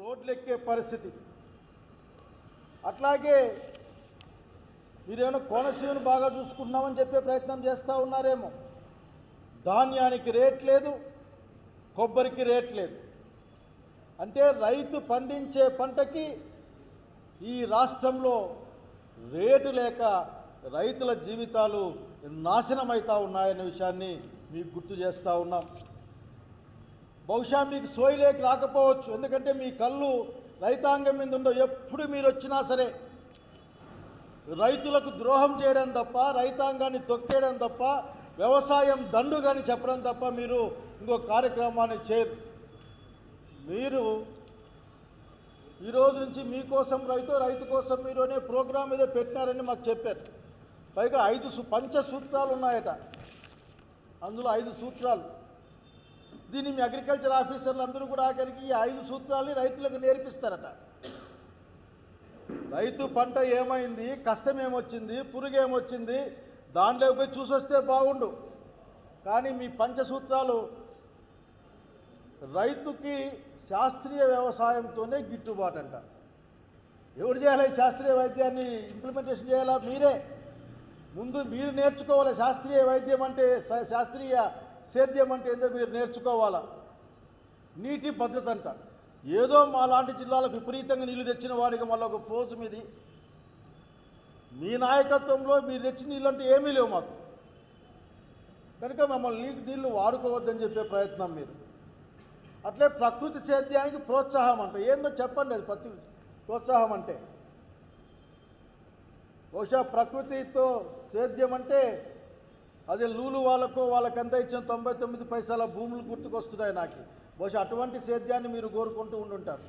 రోడ్లెక్కే పరిస్థితి. అట్లాగే మీరేమైనా కోనసీమను బాగా చూసుకుంటున్నామని చెప్పే ప్రయత్నం చేస్తూ ఉన్నారేమో. ధాన్యానికి రేట్ లేదు కొబ్బరికి రేట్ లేదు. అంటే రైతు పండించే పంటకి ఈ రాష్ట్రంలో రేటు లేక రైతుల జీవితాలు నాశనమవుతూ ఉన్నాయనే విషయాన్ని మీకు గుర్తు చేస్తూ ఉన్నాం. బహుశా మీకు సోయిలేకి రాకపోవచ్చు. ఎందుకంటే మీ కళ్ళు రైతాంగం మీద ఉండవు. ఎప్పుడు మీరు వచ్చినా సరే రైతులకు ద్రోహం చేయడం తప్ప రైతాంగాన్ని తొక్కేయడం తప్ప వ్యవసాయం దండుగాని చెప్పడం తప్ప మీరు ఇంకో కార్యక్రమాన్ని చేయరు. మీరు ఈరోజు నుంచి మీకోసం రైతు రైతు కోసం మీరు అనే ప్రోగ్రాం ఏదో పెట్టినారని మాకు చెప్పారు. పైగా ఐదు సు పంచ సూత్రాలు ఉన్నాయట. అందులో ఐదు సూత్రాలు. దీన్ని మీ అగ్రికల్చర్ ఆఫీసర్లు అందరూ కూడా ఆఖరికి ఈ ఐదు సూత్రాలని రైతులకు నేర్పిస్తారట. రైతు పంట ఏమైంది కష్టం ఏమొచ్చింది పురుగు ఏమొచ్చింది దాంట్లో పోయి చూసొస్తే బాగుండు. కానీ మీ పంచసూత్రాలు రైతుకి శాస్త్రీయ వ్యవసాయంతోనే గిట్టుబాటు అంట ఎవరు చేయాలి శాస్త్రీయ వైద్యాన్ని? ఇంప్లిమెంటేషన్ చేయాలా? మీరే. ముందు మీరు నేర్చుకోవాలి శాస్త్రీయ వైద్యం అంటే శా- శాస్త్రీయ సేద్యం అంటే ఏందో మీరు నేర్చుకోవాలా? నీటి భద్రత అంట. ఏదో మా లాంటి జిల్లాలకు విపరీతంగా నీళ్ళు తెచ్చిన వాడికి మళ్ళీ ఒక ఫోజు మీది. మీ నాయకత్వంలో మీరు తెచ్చిన నీళ్ళు అంటే ఏమీ లేవు మాకు. కనుక మమ్మల్ని నీటి నీళ్ళు వాడుకోవద్దని చెప్పే ప్రయత్నం మీరు. అట్లే ప్రకృతి సేద్యానికి ప్రోత్సాహం అంట. ఏందో చెప్పండి అది ప్రకృతి ప్రోత్సాహం అంటే. బహుశా ప్రకృతితో సేద్యం అంటే అదే లూలు వాళ్ళకో వాళ్ళకి ఇచ్చిన తొంభై తొమ్మిది పైసల భూములు గుర్తుకొస్తున్నాయి నాకు. బహుశా అటువంటి సేద్యాన్ని మీరు కోరుకుంటూ ఉండుంటారు.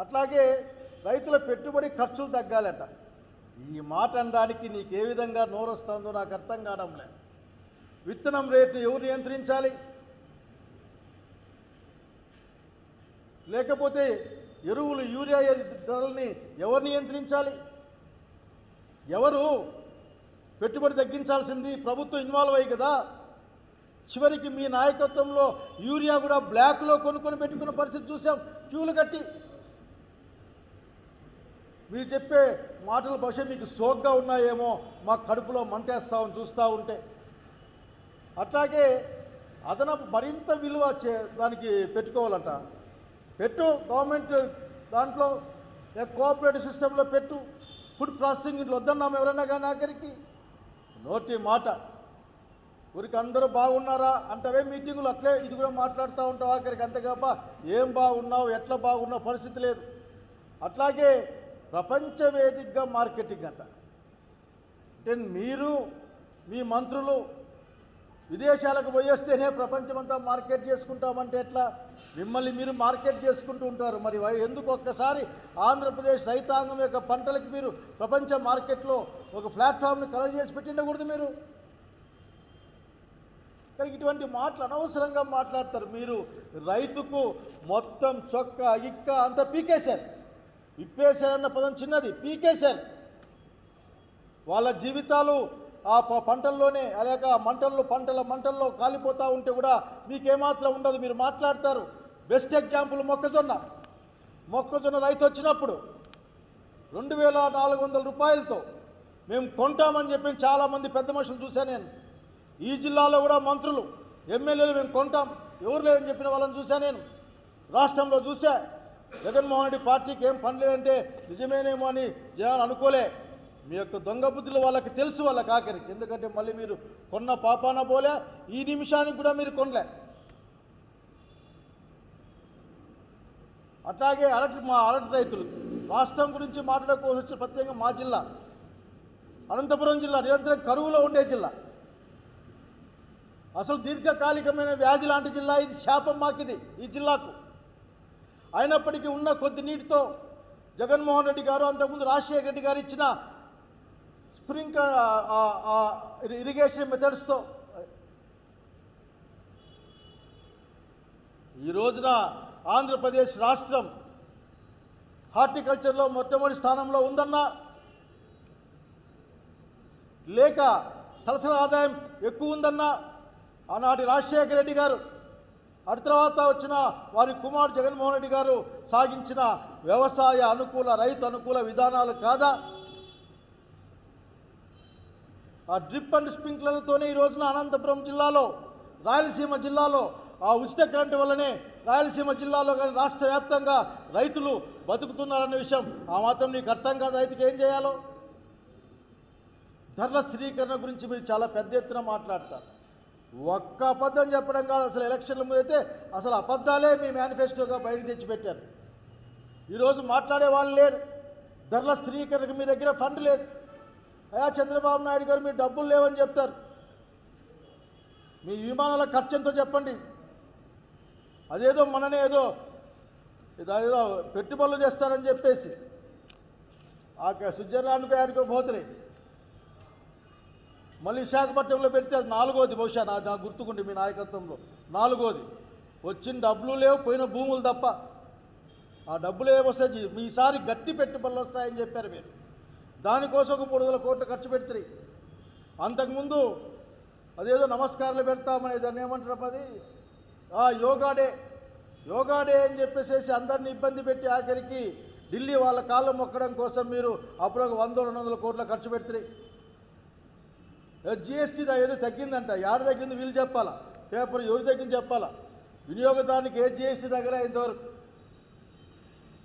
అట్లాగే రైతుల పెట్టుబడి ఖర్చులు తగ్గాలట. ఈ మాట అనడానికి నీకు ఏ విధంగా నోరొస్తుందో నాకు అర్థం కావడం లేదు. విత్తనం రేటు ఎవరు నియంత్రించాలి? లేకపోతే ఎరువులు యూరియా ధరల్ని ఎవరు నియంత్రించాలి? ఎవరు పెట్టుబడి తగ్గించాల్సింది ప్రభుత్వం ఇన్వాల్వ్ అయ్యి కదా. చివరికి మీ నాయకత్వంలో యూరియా కూడా బ్లాక్లో కొనుక్కొని పెట్టుకున్న పరిస్థితి చూసాం. క్యూలు కట్టి. మీరు చెప్పే మాటలు బహుశా మీకు సోగ్గా ఉన్నాయేమో మా కడుపులో మంటేస్తామని చూస్తూ ఉంటే. అట్లాగే అదనపు మరింత విలువ చే దానికి పెట్టుకోవాలంట. పెట్టు గవర్నమెంట్ దాంట్లో కోఆపరేటివ్ సిస్టంలో పెట్టు. ఫుడ్ ప్రాసెసింగ్ ఇట్లా వద్దన్నాం ఎవరైనా కానీ ఆఖరికి. నోటి మాట. ఊరికి అందరూ బాగున్నారా? అంటవే మీటింగులు. అట్లే ఇది కూడా మాట్లాడుతూ ఉంటావు ఆఖరికి అంతేకాప ఏం బాగున్నావు? ఎట్లా బాగున్నావు? పరిస్థితి లేదు. అట్లాగే ప్రపంచ వేదికగా మార్కెటింగ్ అంట. అంటే మీరు మీ మంత్రులు విదేశాలకు పోయేస్తేనే ప్రపంచమంతా మార్కెట్ చేసుకుంటామంటే ఎట్లా? మిమ్మల్ని మీరు మార్కెట్ చేసుకుంటూ ఉంటారు. మరి ఎందుకు ఒక్కసారి ఆంధ్రప్రదేశ్ రైతాంగం యొక్క పంటలకు మీరు ప్రపంచ మార్కెట్లో ఒక ప్లాట్ఫామ్ని కలెక్ట్ చేసి పెట్టిండకూడదు మీరు? కానీ ఇటువంటి మాటలు అనవసరంగా మాట్లాడతారు. మీరు రైతుకు మొత్తం చొక్క ఇక్క అంతా పీకేశారు. అన్న పదం చిన్నది. పీకేశారు. వాళ్ళ జీవితాలు ఆ ప- పంటల్లోనే అలాగ మంటల్లో పంటల మంటల్లో కాలిపోతూ ఉంటే కూడా మీకేమాత్రం ఉండదు. మీరు మాట్లాడతారు. బెస్ట్ ఎగ్జాంపుల్ మొక్కజొన్న. మొక్కజొన్న రైతు వచ్చినప్పుడు రెండు వేల నాలుగు వందల రూపాయలతో మేము కొంటామని చెప్పి చాలామంది పెద్ద మనుషులు చూశాను నేను. ఈ జిల్లాలో కూడా మంత్రులు ఎమ్మెల్యేలు మేము కొంటాం. ఎవరు లేదని చెప్పిన వాళ్ళని చూశాను నేను. రాష్ట్రంలో చూసా జగన్మోహన్ రెడ్డి పార్టీకి ఏం పని లేదంటే నిజమేనేమో అని జనాలు అనుకోలే. మీ యొక్క దొంగ బుద్ధులు వాళ్ళకి తెలుసు వాళ్ళ కాకరికి. ఎందుకంటే మళ్ళీ మీరు కొన్న పాపాన పోలే ఈ నిమిషానికి కూడా మీరు కొనలే. అట్లాగే అరటి మా అరటి రైతులు రాష్ట్రం గురించి మాట్లాడుకోవాల్సి వచ్చిన ప్రత్యేకంగా మా జిల్లా. అనంతపురం జిల్లా నిరంతరం కరువులో ఉండే జిల్లా. అసలు దీర్ఘకాలికమైన వ్యాధి లాంటి జిల్లా ఇది శాపం మాకిది ఈ జిల్లాకు. అయినప్పటికీ ఉన్న కొద్ది నీటితో జగన్మోహన్ రెడ్డి గారు అంతకుముందు రాజశేఖర రెడ్డి గారు ఇచ్చిన స్ప్రింక్లర్ ఇరిగేషన్ మెథడ్స్తో ఈ రోజున ఆంధ్రప్రదేశ్ రాష్ట్రం హార్టికల్చర్లో మొట్టమొదటి స్థానంలో ఉందన్నా లేక తలసరి ఆదాయం ఎక్కువ ఉందన్నా ఆనాటి రాజశేఖర రెడ్డి గారు అటు తర్వాత వచ్చిన వారి కుమారుడు జగన్మోహన్ రెడ్డి గారు సాగించిన వ్యవసాయ అనుకూల రైతు అనుకూల విధానాలు కాదా? ఆ డ్రిప్ అండ్ స్ప్రింక్లర్లతోనే ఈ రోజున అనంతపురం జిల్లాలో రాయలసీమ జిల్లాలో ఆ ఉచిత కరెంటు వల్లనే రాయలసీమ జిల్లాలో కానీ రాష్ట్ర వ్యాప్తంగా రైతులు బతుకుతున్నారన్న విషయం ఆ మాత్రం నీకు అర్థం కాదు. రైతుకి ఏం చేయాలో? ధరల స్థిరీకరణ గురించి మీరు చాలా పెద్ద ఎత్తున మాట్లాడతారు. ఒక్క అబద్ధం చెప్పడం కాదు. అసలు ఎలక్షన్ల ముందు అయితే అసలు అబద్ధాలే మీ మేనిఫెస్టోగా బయట తెచ్చిపెట్టారు. ఈరోజు మాట్లాడే వాళ్ళు లేరు. ధరల స్థిరీకరణకు మీ దగ్గర ఫండ్ లేదు. అయా చంద్రబాబు నాయుడు గారు మీరు డబ్బులు లేవని చెప్తారు. మీ విమానాల ఖర్చు ఎంతో చెప్పండి. అదేదో మననే ఏదో ఏదో పెట్టుబడులు చేస్తారని చెప్పేసి ఆ స్విట్జర్లాండ్కి ఆయనకు పోతున్నాయి మళ్ళీ విశాఖపట్నంలో పెడితే అది నాలుగోది బహుశా నా నాకు గుర్తుకుండి మీ నాయకత్వంలో. నాలుగోది. వచ్చిన డబ్బులు లేవు పోయిన భూములు తప్ప. ఆ డబ్బులు ఏమొస్తాయి మీసారి గట్టి పెట్టుబడులు వస్తాయని చెప్పారు మీరు. దానికోసం ఒక మూడు వందల కోట్లు ఖర్చు పెడుతుంది అంతకుముందు అదేదో నమస్కారాలు పెడతామని దాన్ని ఏమంటారు అది? ఆ యోగా డే యోగా డే అని చెప్పేసేసి అందరిని ఇబ్బంది పెట్టి ఆఖరికి ఢిల్లీ వాళ్ళ కాళ్ళు మొక్కడం కోసం మీరు అప్పుడు ఒక వంద రెండు వందల కోట్ల ఖర్చు పెడుతుంది జిఎస్టీ ఏదో తగ్గిందంట. యాడ తగ్గింది వీళ్ళు చెప్పాలా? పేపర్ ఎవరు తగ్గింది చెప్పాలా? వినియోగదారునికి ఏ జిఎస్టీ తగ్గలే ఇంతవరకు?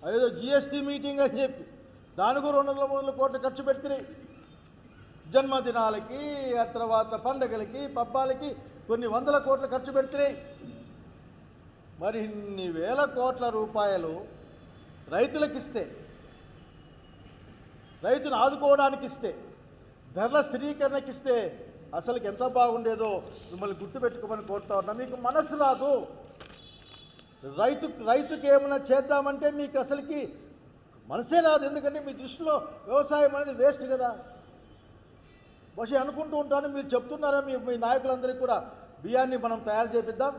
ఏదో జిఎస్టీ మీటింగ్ అని చెప్పి. దానికి రెండు వందల మూడు వందల కోట్లు ఖర్చు పెడుతున్నాయి జన్మదినాలకి ఆ తర్వాత పండగలకి పబ్బాలకి కొన్ని వందల కోట్లు ఖర్చు పెడుతున్నాయి మరి ఇన్ని వేల కోట్ల రూపాయలు రైతులకు ఇస్తే రైతును ఆదుకోవడానికి ఇస్తే ధరల స్థిరీకరణకి ఇస్తే అసలుకి ఎంత బాగుండేదో మిమ్మల్ని గుర్తుపెట్టుకోమని కోరుతా ఉన్నా. మీకు మనసు రాదు. రైతు రైతుకి ఏమైనా చేద్దామంటే మీకు అసలుకి మనసే రాదు. ఎందుకంటే మీ దృష్టిలో వ్యవసాయం అనేది వేస్ట్ కదా. బహుశా అనుకుంటూ ఉంటాను. మీరు చెప్తున్నారా మీ మీ నాయకులందరికీ కూడా బియ్యాన్ని మనం తయారు చేపిద్దాం.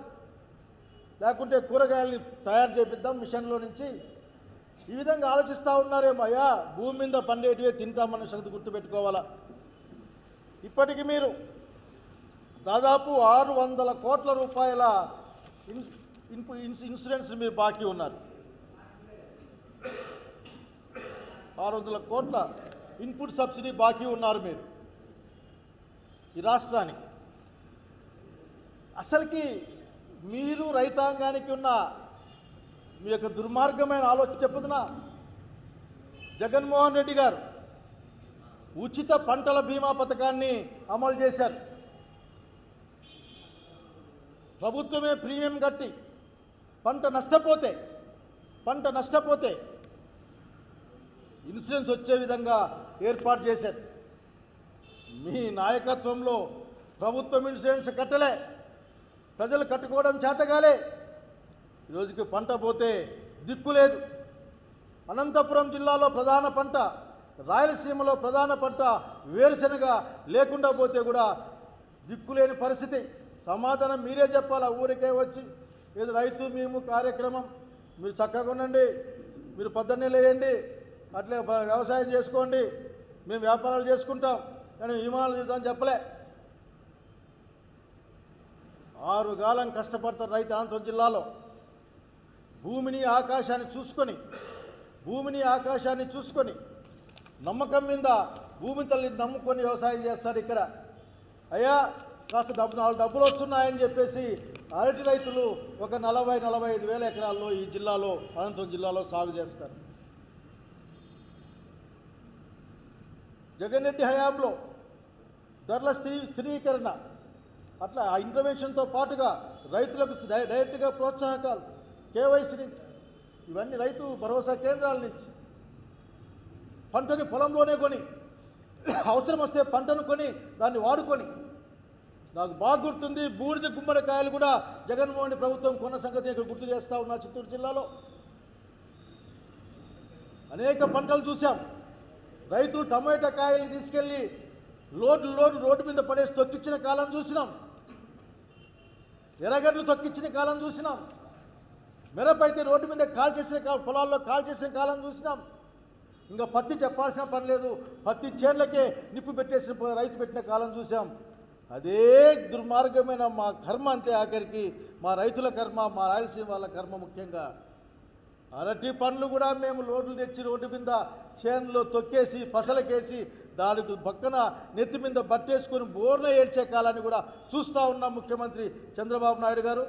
లేకుంటే కూరగాయల్ని తయారు చేపిద్దాం మిషన్లో నుంచి. ఈ విధంగా ఆలోచిస్తూ ఉన్నారేమో అయ్యా భూమి మీద పండేటివే తింటామన్న సంగతి గుర్తుపెట్టుకోవాలా? ఇప్పటికి మీరు దాదాపు ఆరు వందల కోట్ల రూపాయల ఇన్ ఇన్పు ఇన్సూరెన్స్ మీరు బాకీ ఉన్నారు. ఆరు వందల కోట్ల ఇన్పుట్ సబ్సిడీ బాకీ ఉన్నారు మీరు. ఈ రాష్ట్రానికి. అసలుకి మీరు రైతాంగానికి ఉన్న మీ యొక్క దుర్మార్గమైన ఆలోచన చెప్పుతున్నా జగన్మోహన్ రెడ్డి గారు ఉచిత పంటల బీమా పథకాన్ని అమలు చేశారు. ప్రభుత్వమే ప్రీమియం కట్టి పంట నష్టపోతే పంట నష్టపోతే ఇన్సూరెన్స్ వచ్చే విధంగా ఏర్పాటు చేశారు. మీ నాయకత్వంలో ప్రభుత్వం ఇన్సూరెన్స్ కట్టలే. ప్రజలు కట్టుకోవడం చేతగాలే. ఈరోజుకి పంట పోతే దిక్కు లేదు. అనంతపురం జిల్లాలో ప్రధాన పంట రాయలసీమలో ప్రధాన పంట వేరుశనగ లేకుండా పోతే కూడా దిక్కులేని పరిస్థితి. సమాధానం మీరే చెప్పాలా? ఊరికే వచ్చి ఇది రైతు మేము కార్యక్రమం మీరు చక్కగా ఉండండి మీరు పొద్దున్నే లేయండి అట్లే వ్యవసాయం చేసుకోండి మేము వ్యాపారాలు చేసుకుంటాం. కానీ విమానాలు చెప్పలే. ఆరు కాలం కష్టపడతారు రైతు అనంతపురం జిల్లాలో భూమిని ఆకాశాన్ని చూసుకొని భూమిని ఆకాశాన్ని చూసుకొని నమ్మకం మీద భూమి తల్లిని నమ్ముకొని వ్యవసాయం చేస్తారు ఇక్కడ. అయ్యా కాస్త డబ్బు నాలుగు డబ్బులు వస్తున్నాయని చెప్పేసి అరటి రైతులు ఒక నలభై నలభై ఐదు వేల ఎకరాల్లో ఈ జిల్లాలో అనంతపురం జిల్లాలో సాగు చేస్తారు. జగన్ రెడ్డి హయాంలో ధరల స్థిరీకరణ అట్లా ఆ ఇంటర్వెన్షన్తో పాటుగా రైతులకు డైరెక్ట్గా ప్రోత్సాహకాలు కేవైసీ నుంచి ఇవన్నీ రైతు భరోసా కేంద్రాల నుంచి. పంటని పొలంలోనే కొని అవసరం వస్తే పంటను కొని దాన్ని వాడుకొని. నాకు బాగా గుర్తుంది బూడిద గుమ్మడికాయలు కూడా జగన్మోహన్ రెడ్డి ప్రభుత్వం కొన్న సంగతి ఇక్కడ గుర్తు చేస్తూ ఉన్నా చిత్తూరు జిల్లాలో. అనేక పంటలు చూసాం రైతులు టమాటా కాయలు తీసుకెళ్ళి లోడ్లు లోడ్ రోడ్డు మీద పడేసి తొక్కిచ్చిన కాలం చూసినాం. ఎర్రగడ్డలు తొక్కిచ్చిన కాలం చూసినాం. మిరప అయితే రోడ్డు మీద కాల్ చేసిన పొలాల్లో కాల్ చేసిన కాలం చూసినాం. ఇంకా పత్తి చెప్పాల్సిన పని లేదు. పత్తి చేనులకే నిప్పు పెట్టేసిన రైతు పెట్టిన కాలం చూసాం అదే దుర్మార్గమైన మా కర్మ అంతే ఆఖరికి. మా రైతుల కర్మ మా రాయలసీమ వాళ్ళ కర్మ ముఖ్యంగా. అరటి పండ్లు కూడా మేము లోడ్లు తెచ్చి రోడ్డు మీద చేనులో తొక్కేసి పసలకేసి దానికి పక్కన నెత్తి మీద బట్టేసుకొని బోర్న ఏడ్చే కాలాన్ని కూడా చూస్తూ ఉన్నాం ముఖ్యమంత్రి చంద్రబాబు నాయుడు గారు.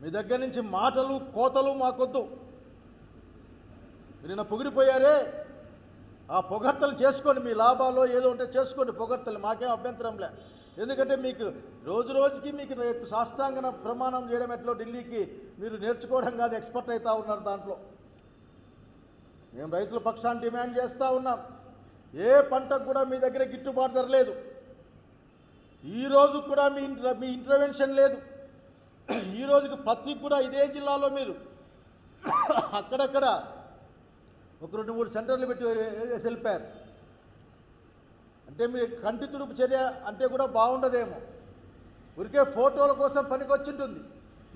మీ దగ్గర నుంచి మాటలు కోతలు మాకొద్దు. మీరు నిన్న పొగిడిపోయారే? ఆ పొగడ్తలు చేసుకోండి మీ లాభాలు ఏదో ఉంటే చేసుకోండి. పొగడ్తలు మాకేం అభ్యంతరం లే. ఎందుకంటే మీకు రోజు రోజుకి మీకు సాష్టాంగన ప్రమాణం చేయడం ఎట్లో? ఢిల్లీకి మీరు నేర్చుకోవడం కాదు ఎక్స్పర్ట్ అవుతూ ఉన్నారు దాంట్లో. మేము రైతుల పక్షాన్ని డిమాండ్ చేస్తూ ఉన్నాం. ఏ పంటకు కూడా మీ దగ్గర గిట్టుబాటు ధర లేదు. ఈ కూడా మీ ఇంటర్ మీ ఇంటర్వెన్షన్ లేదు. ఈ రోజుకి పత్తికి కూడా ఇదే జిల్లాలో మీరు అక్కడక్కడ ఒక రెండు మూడు సెంటర్లు పెట్టి వెళ్ళిపోయారు అంటే మీ కంటి తుడుపు చర్య అంటే కూడా బాగుండదేమో. ఊరికే ఫోటోల కోసం పనికొచ్చింటుంది.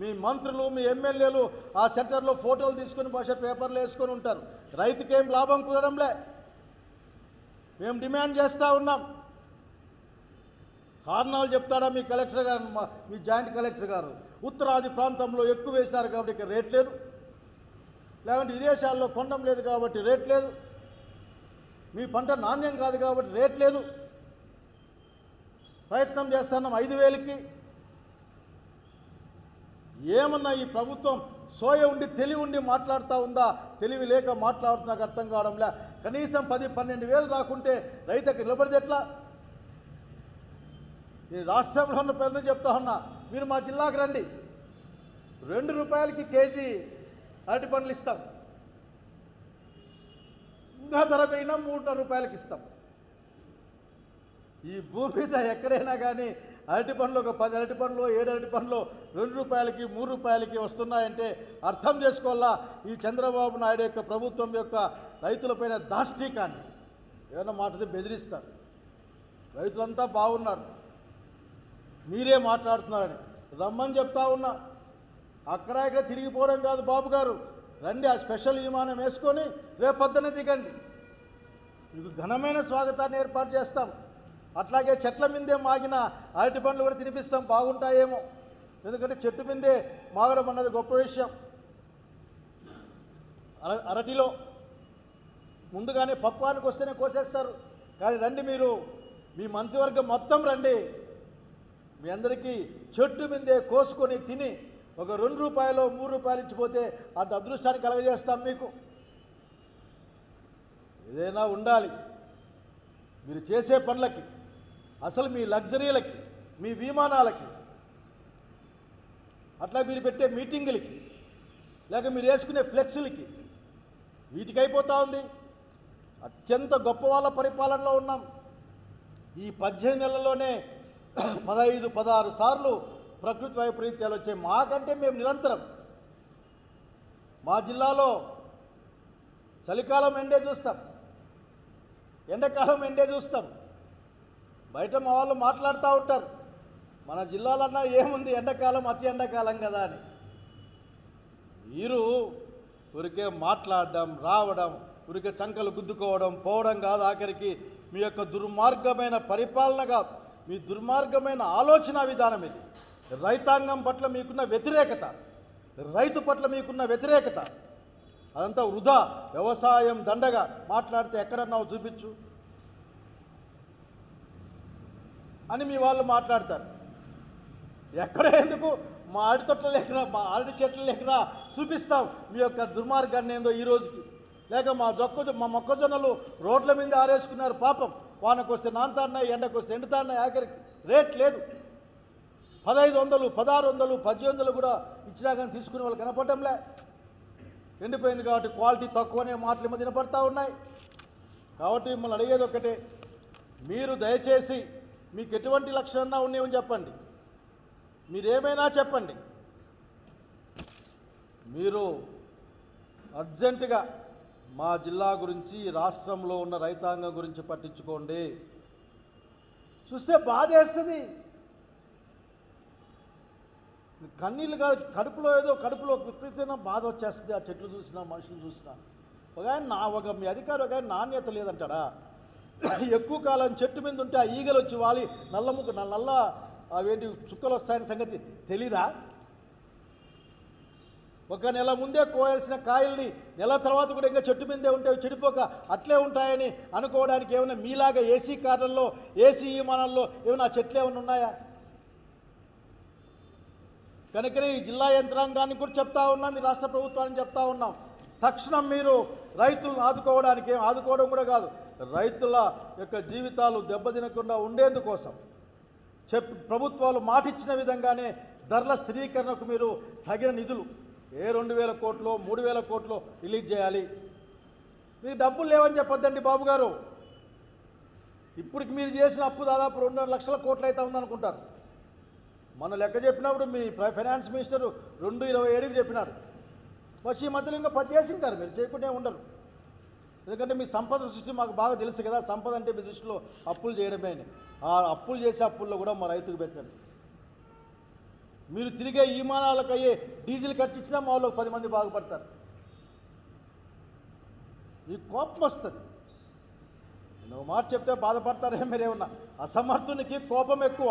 మీ మంత్రులు మీ ఎమ్మెల్యేలు ఆ సెంటర్లో ఫోటోలు తీసుకొని భాష పేపర్లు వేసుకొని ఉంటారు. రైతుకేం లాభం కుదరంలే. మేము డిమాండ్ చేస్తూ ఉన్నాం. కారణాలు చెప్తాడా మీ కలెక్టర్ గారు మీ జాయింట్ కలెక్టర్ గారు? ఉత్తరాది ప్రాంతంలో ఎక్కువ వేశారు కాబట్టి ఇక రేట్ లేదు. లేకుంటే విదేశాల్లో కొండం లేదు కాబట్టి రేట్ లేదు. మీ పంట నాణ్యం కాదు కాబట్టి రేట్ లేదు. ప్రయత్నం చేస్తున్నాం ఐదు వేలకి. ఏమన్నా ఈ ప్రభుత్వం సోయ ఉండి తెలివి ఉండి మాట్లాడుతూ ఉందా? తెలివి లేక మాట్లాడుతున్నాక అర్థం కావడంలే కనీసం పది పన్నెండు వేలు రాకుంటే రైతుకి నిలబడితే ఎట్లా? ఈ రాష్ట్రంలో ఉన్న ప్రజలు చెప్తా ఉన్నా మీరు మా జిల్లాకు రండి. రెండు రూపాయలకి కేజీ అరటి పండ్లు ఇస్తాం. ఇంకా ధర పెరిగినా మూడున్నర రూపాయలకి ఇస్తాం. ఈ భూమి మీద ఎక్కడైనా కానీ అరటి పండ్లు ఒక పది అరటి పండ్లు ఏడు అరటి పండ్లు రెండు రూపాయలకి మూడు రూపాయలకి వస్తున్నాయంటే అర్థం చేసుకోవాలా? ఈ చంద్రబాబు నాయుడు యొక్క ప్రభుత్వం యొక్క రైతులపైన దాష్టీకాన్ని. ఏమైనా మాటది బెదిరిస్తారు. రైతులంతా బాగున్నారు. మీరే మాట్లాడుతున్నారని రమ్మని చెప్తా ఉన్నా. అక్కడ ఇక్కడ తిరిగిపోవడం కాదు బాబు గారు. రండి ఆ స్పెషల్ విమానం వేసుకొని రేపు పొద్దున దిగండి. మీకు ఘనమైన స్వాగతాన్ని ఏర్పాటు చేస్తాం. అట్లాగే చెట్ల మీదే మాగిన అరటి పండ్లు కూడా తినిపిస్తాం. బాగుంటాయేమో. ఎందుకంటే చెట్టు మీదే మాగడం అన్నది గొప్ప విషయం. అర అరటిలో ముందుగానే పక్వానికి వస్తేనే కోసేస్తారు. కానీ రండి మీరు మీ మంత్రివర్గం మొత్తం రండి. మీ అందరికీ చెట్టు మీదే కోసుకొని తిని ఒక రెండు రూపాయలు మూడు రూపాయలు ఇచ్చిపోతే అంత అదృష్టాన్ని కలగజేస్తాం మీకు. ఏదైనా ఉండాలి. మీరు చేసే పనులకి అసలు మీ లగ్జరీలకి మీ విమానాలకి అట్లా మీరు పెట్టే మీటింగులకి లేక మీరు వేసుకునే ఫ్లెక్సీలకి వీటికి అయిపోతూ ఉంది. అత్యంత గొప్ప వాళ్ళ పరిపాలనలో ఉన్నాం. ఈ పద్దెనిమిది నెలల్లోనే పదహైదు పదహారు సార్లు ప్రకృతి వైపరీత్యాలు వచ్చాయి మాకంటే మేము నిరంతరం. మా జిల్లాలో చలికాలం ఎండే చూస్తాం. ఎండాకాలం ఎండే చూస్తాం. బయట మా వాళ్ళు మాట్లాడుతూ ఉంటారు. మన జిల్లాలన్నా ఏముంది ఎండాకాలం అతి ఎండాకాలం కదా అని. మీరు ఊరికే మాట్లాడడం రావడం ఊరికే చంకలు గుద్దుకోవడం పోవడం కాదు ఆఖరికి. మీ యొక్క దుర్మార్గమైన పరిపాలన కాదు. మీ దుర్మార్గమైన ఆలోచన విధానం ఇది. రైతాంగం పట్ల మీకున్న వ్యతిరేకత రైతు పట్ల మీకున్న వ్యతిరేకత అదంతా వృధా. వ్యవసాయం దండగా. మాట్లాడితే ఎక్కడన్నావు చూపించు. అని మీ వాళ్ళు మాట్లాడతారు. ఎక్కడ ఎందుకు? మా ఆడి తొట్ల లేకరా మా ఆడి చెట్ల లేకరా చూపిస్తాం. మీ యొక్క దుర్మార్గాన్ని ఏందో ఈ రోజుకి. లేక మా జొక్క మా మొక్కజొన్నలు రోడ్ల మీద ఆరేసుకున్నారు పాపం. వానకొస్తే నాన్తాన్నాయి ఎండకొస్తే ఎండుతాన్నాయి ఆఖరికి రేట్ లేదు. పదహైదు వందలు పదహారు వందలు పద్దెనిమిది వందలు కూడా ఇచ్చినా కానీ తీసుకునే వాళ్ళు కనపడటంలే. ఎండిపోయింది కాబట్టి క్వాలిటీ తక్కువనే మాటలు ఏమో వినపడతా ఉన్నాయి. కాబట్టి మిమ్మల్ని అడిగేది ఒకటే మీరు దయచేసి మీకు ఎటువంటి లక్షణాలు ఉన్నాయని చెప్పండి. మీరేమైనా చెప్పండి. మీరు అర్జెంటుగా మా జిల్లా గురించి రాష్ట్రంలో ఉన్న రైతాంగం గురించి పట్టించుకోండి. చూస్తే బాధేస్తుంది. కన్నీళ్ళు కాదు కడుపులో ఏదో కడుపులో విపరీతమైన బాధ వచ్చేస్తుంది ఆ చెట్లు చూసినా మనుషులు చూసినా. ఒక ఆయన నా ఒక మీ అధికారి ఒక ఆయన నాణ్యత లేదంటాడా? ఎక్కువ కాలం చెట్టు మీద ఉంటే ఆ ఈగలు వచ్చి వాలి నల్ల నల్ల అవేంటి చుక్కలు వస్తాయని సంగతి తెలీదా? ఒక నెల ముందే కోయాల్సిన కాయల్ని నెల తర్వాత కూడా ఇంకా చెట్టు మీదే ఉంటే చెడిపోక అట్లే ఉంటాయని అనుకోవడానికి ఏమైనా మీలాగా ఏసీ కార్లలో ఏసీ విమానాల్లో ఏమైనా చెట్లు ఏమైనా ఉన్నాయా? కనుకనే ఈ జిల్లా యంత్రాంగాన్ని కూడా చెప్తా ఉన్నాం ఈ రాష్ట్ర ప్రభుత్వానికి చెప్తా ఉన్నాం. తక్షణం మీరు రైతులను ఆదుకోవడానికి ఏం ఆదుకోవడం కూడా కాదు రైతుల యొక్క జీవితాలు దెబ్బతినకుండా ఉండేందుకోసం చెప్ ప్రభుత్వాలు మాటిచ్చిన విధంగానే ధరల స్థిరీకరణకు మీరు తగిన నిధులు ఏ రెండు వేల కోట్లు మూడు వేల కోట్లు రిలీజ్ చేయాలి. మీకు డబ్బులు లేవని చెప్పొద్దండి బాబు గారు. ఇప్పటికి మీరు చేసిన అప్పు దాదాపు రెండున్నర లక్షల కోట్లు అయితే ఉందనుకుంటారు. మన లెక్క చెప్పినప్పుడు మీ ఫైనాన్స్ మినిస్టర్ రెండు ఇరవై ఏడుకి చెప్పినాడు వచ్చి ఈ మధ్యలో ఇంకా పది చేసింటారు మీరు చేయకుండా ఉండరు. ఎందుకంటే మీ సంపద సృష్టి మాకు బాగా తెలుసు కదా సంపద అంటే మీ దృష్టిలో అప్పులు చేయడమే అని. ఆ అప్పులు చేసే అప్పుల్లో కూడా మా రైతుకు పెట్టండి. మీరు తిరిగే ఈమానాలకు అయ్యే డీజిల్ కట్టించినా మా వాళ్ళు పది మంది బాగుపడతారు. మీకు కోపం వస్తుంది. నువ్వు మాట చెప్తే బాధపడతారే మీరేమన్నా. అసమర్థునికి కోపం ఎక్కువ.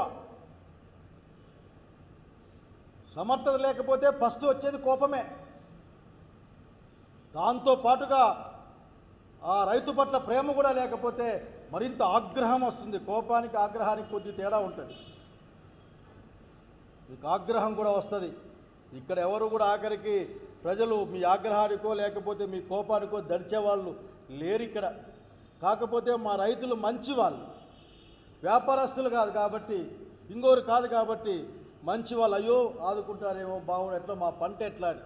సమర్థత లేకపోతే ఫస్ట్ వచ్చేది కోపమే. దాంతో పాటుగా ఆ రైతు పట్ల ప్రేమ కూడా లేకపోతే మరింత ఆగ్రహం వస్తుంది. కోపానికి ఆగ్రహానికి కొద్ది తేడా ఉంటుంది. మీకు ఆగ్రహం కూడా వస్తుంది. ఇక్కడ ఎవరు కూడా ఆఖరికి ప్రజలు మీ ఆగ్రహానికో లేకపోతే మీ కోపానికో దడిచేవాళ్ళు లేరు ఇక్కడ. కాకపోతే మా రైతులు మంచి వాళ్ళు వ్యాపారస్తులు కాదు కాబట్టి ఇంకోరు కాదు కాబట్టి మంచి వాళ్ళు అయ్యో ఆదుకుంటారేమో బాగుండు ఎట్లా మా పంట ఎట్లా అని.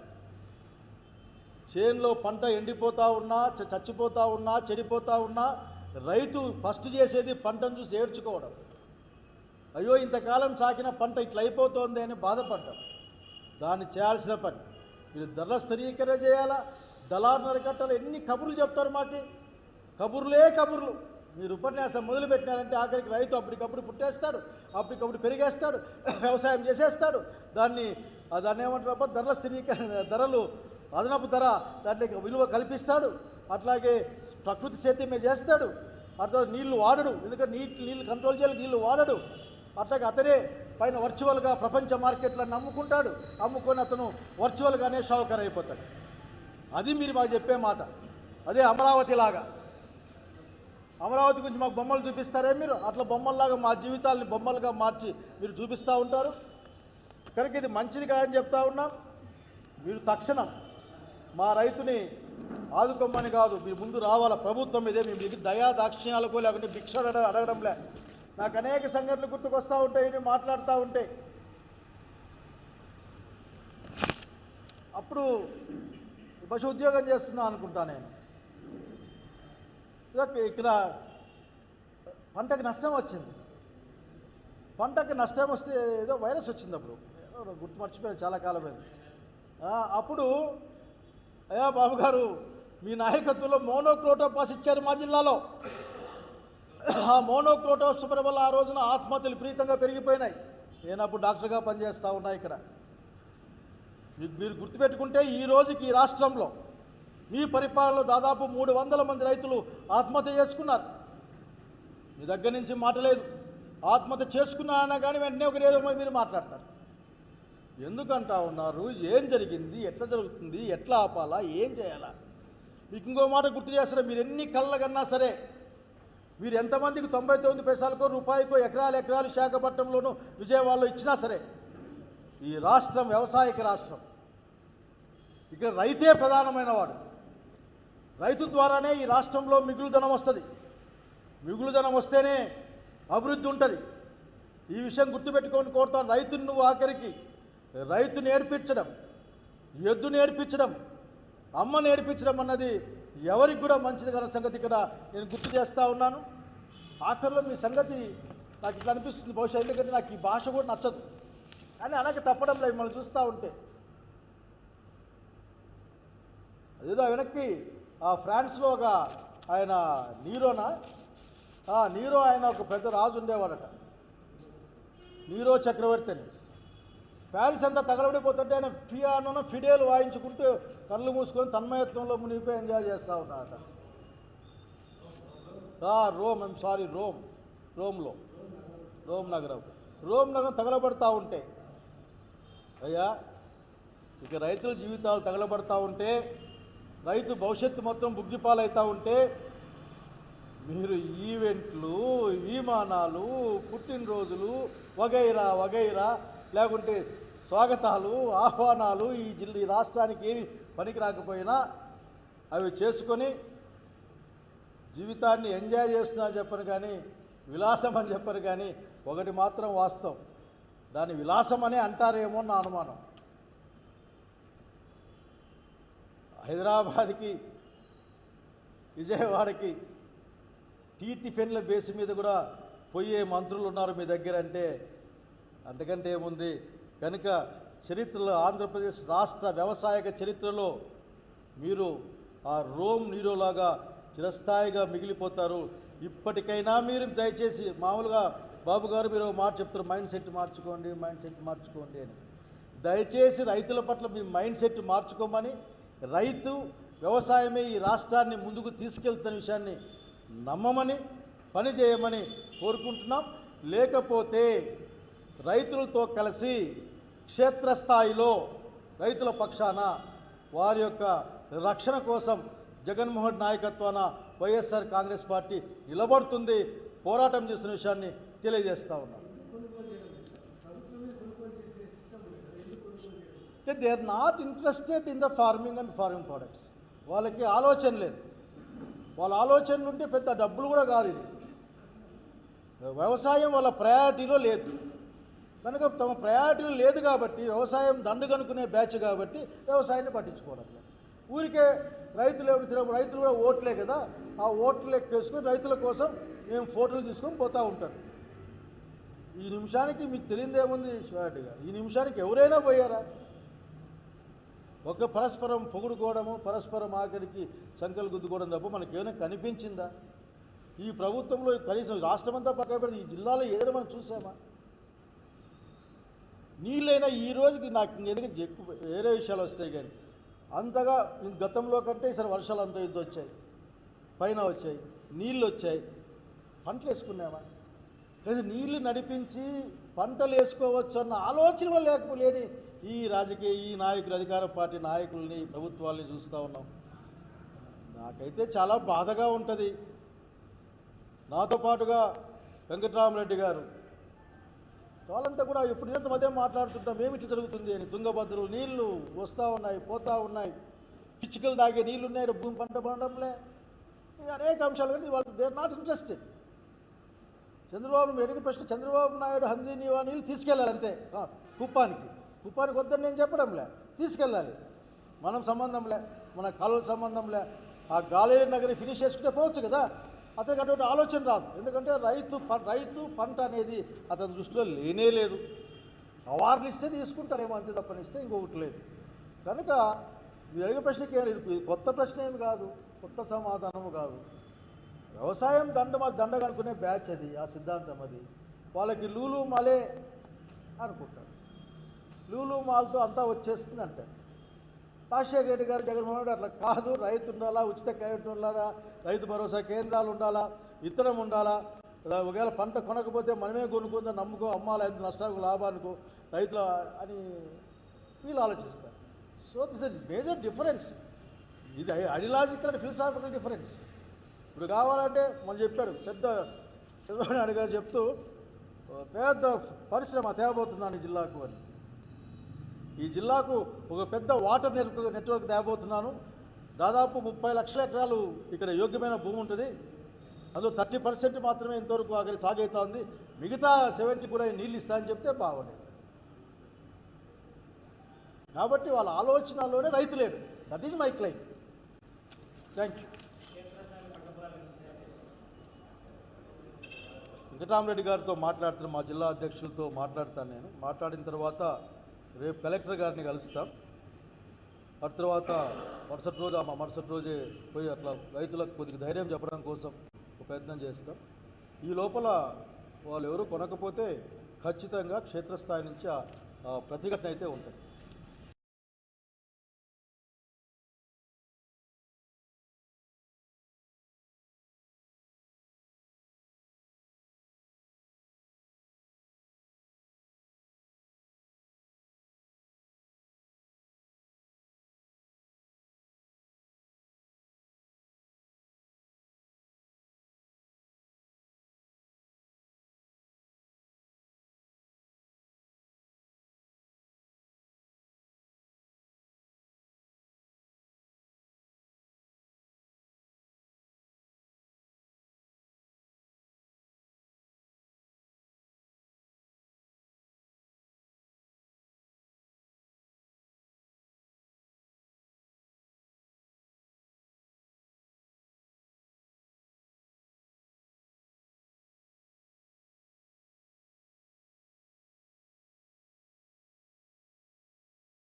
చేనులో పంట ఎండిపోతూ ఉన్నా చచ్చిపోతూ ఉన్నా చెడిపోతూ ఉన్నా రైతు ఫస్ట్ చేసేది పంటను చూసి ఏడ్చుకోవడం. అయ్యో ఇంతకాలం సాకిన పంట ఇట్లా అయిపోతుంది అని బాధపడ్డాం. దాన్ని చేయాల్సిన పని. మీరు ధరల స్థిరీకరణ చేయాలా? దళారు నరకట్టాలి ఎన్ని కబుర్లు చెప్తారు మాకి? కబుర్లే కబుర్లు. మీరు ఉపన్యాసం మొదలుపెట్టినారంటే ఆఖరికి రైతు అప్పటికప్పుడు పుట్టేస్తాడు అప్పటికప్పుడు పెరిగేస్తాడు వ్యవసాయం చేసేస్తాడు. దాన్ని దాన్ని ఏమంటారు ధరల స్థిరీకరణ ధరలు అదనపు ధర దాంట్లో విలువ కల్పిస్తాడు. అట్లాగే ప్రకృతి సేద్యమే చేస్తాడు. అట్లా నీళ్ళు వాడడు. ఎందుకంటే నీటి నీళ్ళు కంట్రోల్ చేయాలి నీళ్ళు వాడడు. అట్లాగే అతనే పైన వర్చువల్గా ప్రపంచ మార్కెట్లను అమ్ముకుంటాడు అమ్ముకొని అతను వర్చువల్గానే షావుకర్ అయిపోతాడు అది మీరు మాకు చెప్పే మాట. అదే అమరావతి లాగా అమరావతి గురించి మాకు బొమ్మలు చూపిస్తారే మీరు? అట్లా బొమ్మల్లాగా మా జీవితాలని బొమ్మలుగా మార్చి మీరు చూపిస్తూ ఉంటారు. కనుక ఇది మంచిది కాదని చెప్తా ఉన్నాం. మీరు తక్షణం మా రైతుని ఆదుకోమని కాదు మీరు ముందు రావాలా? ప్రభుత్వం ఇదే మీకు దయా దాక్షిణ్యాలకు లేకుంటే భిక్ష అడగడంలే నాకు అనేక సంఘటనలు గుర్తుకొస్తూ ఉంటాయి నేను మాట్లాడుతూ ఉంటే అప్పుడు పశు ఉద్యోగం చేస్తున్నా అనుకుంటా నేను. ఇక్కడ పంటకు నష్టం వచ్చింది. పంటకు నష్టం వస్తే ఏదో వైరస్ వచ్చింది అప్పుడు. ఏదో గుర్తు మర్చిపోయారు చాలా కాలమైంది. అప్పుడు అయ్యా బాబు గారు మీ నాయకత్వంలో మోనోక్రోటోపాస్ ఇచ్చారు మా జిల్లాలో. ఆ మోనోక్రోటోస్ వల్ల ఆ రోజున ఆత్మహత్యలు విపరీతంగా పెరిగిపోయినాయి. నేను అప్పుడు డాక్టర్గా పనిచేస్తూ ఉన్నా ఇక్కడ. మీరు గుర్తుపెట్టుకుంటే ఈ రోజుకి ఈ రాష్ట్రంలో మీ పరిపాలనలో దాదాపు మూడు వందల మంది రైతులు ఆత్మహత్య చేసుకున్నారు. మీ దగ్గర నుంచి మాట లేదు. ఆత్మహత్య చేసుకున్నారన్నా కానీ వెంటనే ఒక ఏదో మీరు మాట్లాడతారు. ఎందుకంటా ఉన్నారు? ఏం జరిగింది? ఎట్లా జరుగుతుంది? ఎట్లా ఆపాలా? ఏం చేయాలా? మీకు ఇంకో మాట గుర్తు చేస్తారా? మీరు ఎన్ని కళ్ళకన్నా సరే మీరు ఎంతమందికి తొంభై తొమ్మిది పైసలకో రూపాయికో ఎకరాలు ఎకరాలు విశాఖపట్నంలోనూ విజయవాడలో ఇచ్చినా సరే ఈ రాష్ట్రం వ్యవసాయక రాష్ట్రం. ఇక్కడ రైతే ప్రధానమైన వాడు. రైతు ద్వారానే ఈ రాష్ట్రంలో మిగులుదనం వస్తుంది. మిగులుదనం వస్తేనే అభివృద్ధి ఉంటుంది. ఈ విషయం గుర్తుపెట్టుకొని కోరుతాను రైతుని నువ్వు ఆఖరికి రైతు నేర్పించడం ఎద్దు నేర్పించడం అమ్మ నేర్పించడం అన్నది ఎవరికి కూడా మంచిది కాని సంగతి ఇక్కడ నేను గుర్తు చేస్తూ ఉన్నాను. ఆఖరిలో మీ సంగతి నాకు ఇట్లా అనిపిస్తుంది. బహుశా ఎందుకంటే నాకు ఈ భాష కూడా నచ్చదు. కానీ అలాగే తప్పడం లేదు. మిమ్మల్ని చూస్తూ ఉంటే. అదేదో వెనక్కి ఫ్రాన్స్లో ఒక ఆయన నీరోనా? ఆ, నీరో ఆయన ఒక పెద్ద రాజు ఉండేవాడట. నీరో చక్రవర్తి అని ప్యారిస్ అంతా తగలబడిపోతుంటే ఆయన ఫియానో ఫిడేలు వాయించుకుంటూ కళ్ళు మూసుకొని తన్మయత్వంలో మునిగిపోయి ఎంజాయ్ చేస్తూ ఉన్నాడట. రోమ్ ఐమ్ సారీ రోమ్ రోమ్లో రోమ్ నగరం. రోమ్ నగరం తగలబడతా ఉంటే అయ్యా ఇక రైతుల జీవితాలు తగలబడతా ఉంటే రైతు భవిష్యత్తు మొత్తం బుగ్గిపాలవుతూ ఉంటే మీరు ఈవెంట్లు విమానాలు పుట్టినరోజులు వగైరా వగైరా లేకుంటే స్వాగతాలు ఆహ్వానాలు ఈ జిల్లా ఈ రాష్ట్రానికి ఏమి పనికి రాకపోయినా అవి చేసుకొని జీవితాన్ని ఎంజాయ్ చేస్తున్నారు చెప్పరు కానీ విలాసం అని చెప్పరు కానీ ఒకటి మాత్రం వాస్తవం. దాన్ని విలాసం అనే అంటారేమో నా అనుమానం. హైదరాబాద్కి విజయవాడకి టీ టిఫిన్ల బేస్ మీద కూడా పోయే మంత్రులు ఉన్నారు మీ దగ్గర అంటే అంతకంటే ఏముంది? కనుక చరిత్రలో ఆంధ్రప్రదేశ్ రాష్ట్ర వ్యవసాయక చరిత్రలో మీరు ఆ రోమ్ నీరోలాగా చిరస్థాయిగా మిగిలిపోతారు. ఇప్పటికైనా మీరు దయచేసి మామూలుగా బాబు గారు మీరు మాట చెప్తారు మైండ్ సెట్ మార్చుకోండి మైండ్ సెట్ మార్చుకోండి అని. దయచేసి రైతుల పట్ల మీ మైండ్ సెట్ మార్చుకోమని రైతు వ్యవసాయమే ఈ రాష్ట్రాన్ని ముందుకు తీసుకెళ్తున్న విషయాన్ని నమ్మమని పని చేయమని కోరుకుంటున్నాం. లేకపోతే రైతులతో కలిసి క్షేత్రస్థాయిలో రైతుల పక్షాన వారి యొక్క రక్షణ కోసం జగన్మోహన్ నాయకత్వాన వైఎస్ఆర్ కాంగ్రెస్ పార్టీ నిలబడుతుంది. పోరాటం చేసిన విషయాన్ని తెలియజేస్తా ఉన్నాం. అంటే they are not interested in the farming and farming products వాళ్ళకి ఆలోచన లేదు. వాళ్ళ ఆలోచనలు ఉంటే పెద్ద డబ్బులు కూడా కాదు ఇది. వ్యవసాయం వాళ్ళ ప్రయారిటీలో లేదు. కనుక తమ ప్రయారిటీలో లేదు కాబట్టి వ్యవసాయం దండుగనుకునే బ్యాచ్ కాబట్టి వ్యవసాయాన్ని పట్టించుకోవడం లేదు. ఊరికే రైతులు ఎవరు రైతులు కూడా ఓట్లే కదా. ఆ ఓట్లు ఎక్కేసుకొని రైతుల కోసం మేము ఫోటోలు తీసుకొని పోతూ ఉంటారు. ఈ నిమిషానికి మీకు తెలియదేముంది శివారెడ్డి గారు? ఈ నిమిషానికి ఎవరైనా పోయారా? ఒక పరస్పరం పొగుడుకోవడము పరస్పరం ఆఖరికి సంకలు గుద్దుకోవడం తప్ప మనకేమైనా కనిపించిందా? ఈ ప్రభుత్వంలో కనీసం రాష్ట్రమంతా పక్క పెడితే ఈ జిల్లాలో ఏదైనా మనం చూసామా? నీళ్ళైనా ఈ రోజుకి నాకు ఎందుకంటే ఎక్కువ వేరే విషయాలు వస్తాయి కానీ అంతగా గతంలో కంటే ఈసారి వర్షాలు అంత ఇది వచ్చాయి పైన వచ్చాయి నీళ్ళు వచ్చాయి. పంటలు వేసుకున్నామా కానీ నీళ్ళు నడిపించి పంటలు వేసుకోవచ్చు అన్న ఆలోచన లేకపోలేని ఈ రాజకీయ ఈ నాయకులు అధికార పార్టీ నాయకుల్ని ప్రభుత్వాల్ని చూస్తూ ఉన్నాం. నాకైతే చాలా బాధగా ఉంటుంది. నాతో పాటుగా వెంకటరామరెడ్డి గారు. వాళ్ళంతా కూడా ఎప్పుడు నిరంతరం మధ్య మాట్లాడుతుంటాం. ఏమి ఇట్లా జరుగుతుంది అని. తుంగభద్రలు నీళ్ళు వస్తూ ఉన్నాయి పోతూ ఉన్నాయి. పిచ్చుకలు తాగే నీళ్ళు ఉన్నాయి. భూమి పంట పండంలే. అనేక అంశాలు కానీ వాళ్ళు they not interested Chandrababu Naidu అడిగిన ప్రశ్న చంద్రబాబు నాయుడు హంద్రీ నీవా నీళ్ళు తీసుకెళ్ళాలి అంతే కుప్పానికి. కుప్పానికి వద్దని నేను చెప్పడంలే. తీసుకెళ్ళాలి. మనం సంబంధంలే మన కాలువ సంబంధంలే. ఆ గాలేరు నగరి ఫినిష్ చేసుకుంటే పోవచ్చు కదా. అతనికి అటువంటి ఆలోచన రాదు. ఎందుకంటే రైతు ప- రైతు పంట అనేది అతని దృష్టిలో లేనే లేదు. అవార్డులు ఇస్తే తీసుకుంటారేమో అంతే తప్పనిస్తే ఇంకొకటి లేదు. కనుక మీరు అడిగే ప్రశ్నకి ఇది కొత్త ప్రశ్న ఏమి కాదు. కొత్త సమాధానము కాదు. వ్యవసాయం దండ దండగా అనుకునే బ్యాచ్ అది ఆ సిద్ధాంతం అది. వాళ్ళకి లూలు మలే అనుకుంటారు. లూలు మాల్తో అంతా వచ్చేస్తుంది అంటారు రాజశేఖర రెడ్డి గారు జగన్మోహన్ రెడ్డి అట్లా కాదు. రైతు ఉండాలా ఉచిత కరెంట్ ఉండాలా రైతు భరోసా కేంద్రాలు ఉండాలా విత్తనం ఉండాలా? ఒకవేళ పంట కొనకపోతే మనమే కొనుక్కుందా నమ్ముకో అమ్మాలి ఎంత నష్టానికి లాభానికో రైతుల అని వీళ్ళు ఆలోచిస్తారు. So this is major difference. ఇది ఐడియాలజికల్ అండ్ ఫిలసాఫికల్ డిఫరెన్స్. ఇప్పుడు కావాలంటే మనం చెప్పాడు పెద్ద చంద్రబాబు నాయుడు గారు చెప్తూ పెద్ద పరిశ్రమ తేబోతున్నాను జిల్లాకు అని. ఈ జిల్లాకు ఒక పెద్ద వాటర్ నెట్వర్క్ నెట్వర్క్ తేబోతున్నాను. దాదాపు ముప్పై లక్షల ఎకరాలు ఇక్కడ యోగ్యమైన భూమి ఉంటుంది. అందులో థర్టీ పర్సెంట్ మాత్రమే ఇంతవరకు అక్కడ సాగైతా ఉంది మిగతా సెవెంటీ కూడా నీళ్ళు ఇస్తా అని చెప్తే బాగుండేది. కాబట్టి వాళ్ళ ఆలోచనలోనే రైతు లేడు. That is my claim thank you Venkataramareddy గారితో మాట్లాడుతున్న మా జిల్లా అధ్యక్షులతో మాట్లాడతాను నేను. మాట్లాడిన తర్వాత రేపు కలెక్టర్ గారిని కలుస్తాం. ఆ తర్వాత మరుసటి రోజు ఆ మరుసటి రోజే పోయి అట్లా రైతులకు కొద్దిగా ధైర్యం చెప్పడం కోసం ఒక ప్రయత్నం చేస్తాం. ఈ లోపల వాళ్ళు ఎవరు కొనకపోతే ఖచ్చితంగా క్షేత్రస్థాయి నుంచి ప్రతిఘటన అయితే ఉంటుంది.